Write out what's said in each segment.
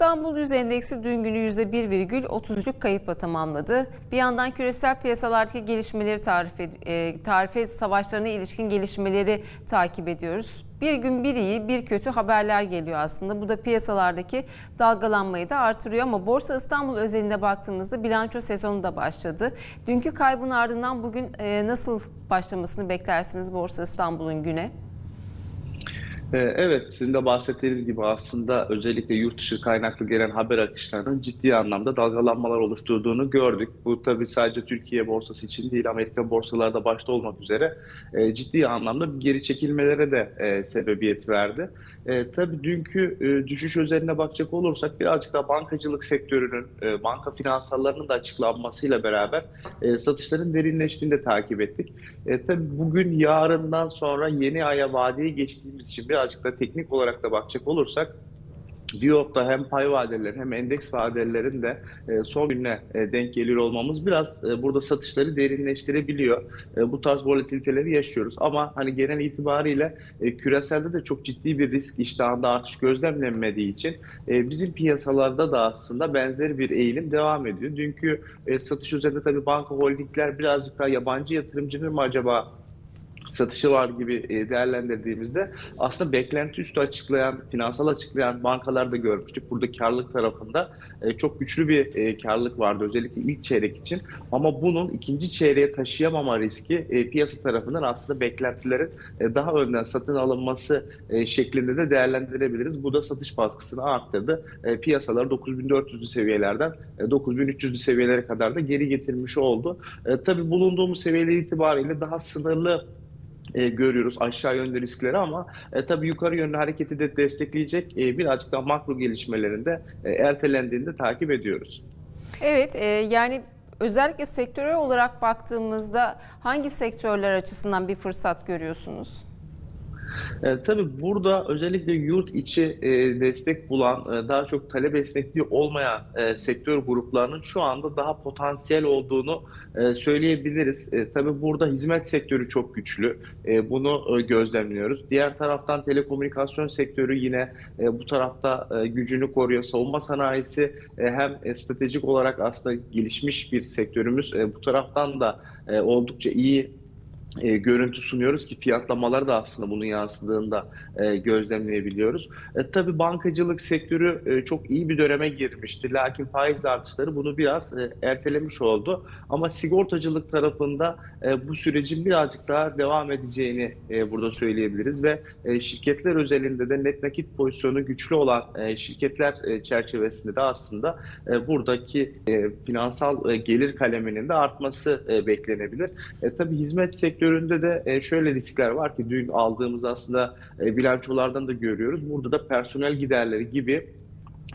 İstanbul Yüz Endeksi dün günü %1,33'lük kayıpla tamamladı. Bir yandan küresel piyasalardaki gelişmeleri tarif, e, tarife savaşlarına ilişkin gelişmeleri takip ediyoruz. Bir gün bir iyi bir kötü haberler geliyor aslında. Bu da piyasalardaki dalgalanmayı da artırıyor ama Borsa İstanbul özelinde baktığımızda bilanço sezonu da başladı. Dünkü kaybın ardından bugün e, nasıl başlamasını beklersiniz Borsa İstanbul'un güne? Ee, Evet, sizin de bahsettiğiniz gibi aslında özellikle yurt dışı kaynaklı gelen haber akışlarının ciddi anlamda dalgalanmalar oluşturduğunu gördük. Bu tabii sadece Türkiye borsası için değil, Amerika borsalarda başta olmak üzere e, ciddi anlamda geri çekilmelere de e, sebebiyet verdi. E, tabii dünkü düşüş özeline bakacak olursak birazcık da bankacılık sektörünün, banka finansallarının da açıklanmasıyla beraber satışların derinleştiğini de takip ettik. Tabii bugün yarından sonra yeni aya vadeye geçtiğimiz için birazcık da teknik olarak da bakacak olursak Viyop'ta hem pay vadelerin hem endeks vadelerin de e, son gününe e, denk geliyor olmamız biraz e, burada satışları derinleştirebiliyor. Bu tarz volatiliteleri yaşıyoruz ama hani genel itibariyle küreselde de çok ciddi bir risk iştahında artış gözlemlenmediği için bizim piyasalarda da aslında benzer bir eğilim devam ediyor. Dünkü satış üzerinde tabii banka holdingler birazcık daha yabancı yatırımcının mı acaba satışı var gibi e, değerlendirdiğimizde aslında beklenti üstü açıklayan, finansal açıklayan bankalar da görmüştük. Burada karlılık tarafında e, çok güçlü bir e, karlılık vardı özellikle ilk çeyrek için. Ama bunun ikinci çeyreğe taşıyamama riski piyasa tarafından aslında beklentilerin daha önden satın alınması şeklinde de değerlendirebiliriz. Bu da satış baskısını arttırdı. Piyasaları 9400'lü seviyelerden e, 9300'lü seviyelere kadar da geri getirmiş oldu. Tabii bulunduğumuz seviyeler itibariyle daha sınırlı e, görüyoruz aşağı yönlü riskleri ama e, tabii yukarı yönlü hareketi de destekleyecek e, birazcık daha makro gelişmelerinde e, ertelendiğini de takip ediyoruz. Evet, e, yani özellikle sektörel olarak baktığımızda hangi sektörler açısından bir fırsat görüyorsunuz? E, tabii burada özellikle yurt içi e, destek bulan, e, daha çok talep esnekliği olmayan e, sektör gruplarının şu anda daha potansiyel olduğunu e, söyleyebiliriz. E, tabii burada hizmet sektörü çok güçlü. E, bunu e, gözlemliyoruz. Diğer taraftan telekomünikasyon sektörü yine e, bu tarafta e, gücünü koruyor. Savunma sanayisi e, hem e, stratejik olarak aslında gelişmiş bir sektörümüz. E, bu taraftan da e, oldukça iyi e, görüntü sunuyoruz ki fiyatlamalar da aslında bunun yansıdığında e, gözlemleyebiliyoruz. E, tabii bankacılık sektörü e, çok iyi bir döneme girmişti. Lakin faiz artışları bunu biraz e, ertelemiş oldu. Ama sigortacılık tarafında e, bu sürecin birazcık daha devam edeceğini e, burada söyleyebiliriz ve e, şirketler özelinde de net nakit pozisyonu güçlü olan e, şirketler e, çerçevesinde de aslında e, buradaki e, finansal e, gelir kaleminin de artması e, beklenebilir. E, tabii hizmet sektöründe de e, şöyle riskler var ki dün aldığımız aslında e, bilançolardan da görüyoruz. Burada da personel giderleri gibi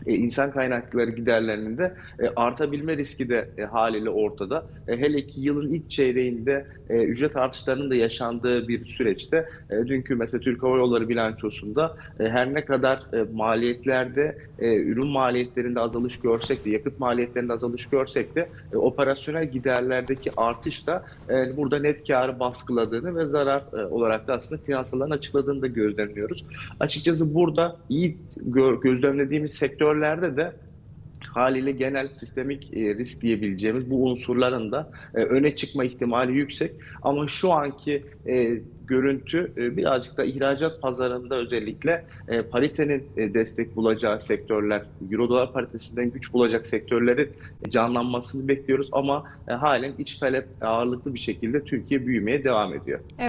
e, insan kaynakları giderlerinin de e, artabilme riski de e, haliyle ortada. E, hele ki yılın ilk çeyreğinde e, ücret artışlarının da yaşandığı bir süreçte e, dünkü mesela Türk Hava Yolları bilançosunda e, her ne kadar e, maliyetlerde e, ürün maliyetlerinde azalış görsek de yakıt maliyetlerinde azalış görsek de e, operasyonel giderlerdeki artış da e, burada net karı baskıladığını ve zarar e, olarak da aslında finansalların açıkladığını da gözlemliyoruz. Açıkçası burada iyi gö- gözlemlediğimiz sektörlerde de haliyle genel sistemik e, risk diyebileceğimiz bu unsurların da e, öne çıkma ihtimali yüksek. Ama şu anki e, görüntü birazcık da ihracat pazarında özellikle paritenin destek bulacağı sektörler, Euro dolar paritesinden güç bulacak sektörlerin canlanmasını bekliyoruz ama halen iç talep ağırlıklı bir şekilde Türkiye büyümeye devam ediyor.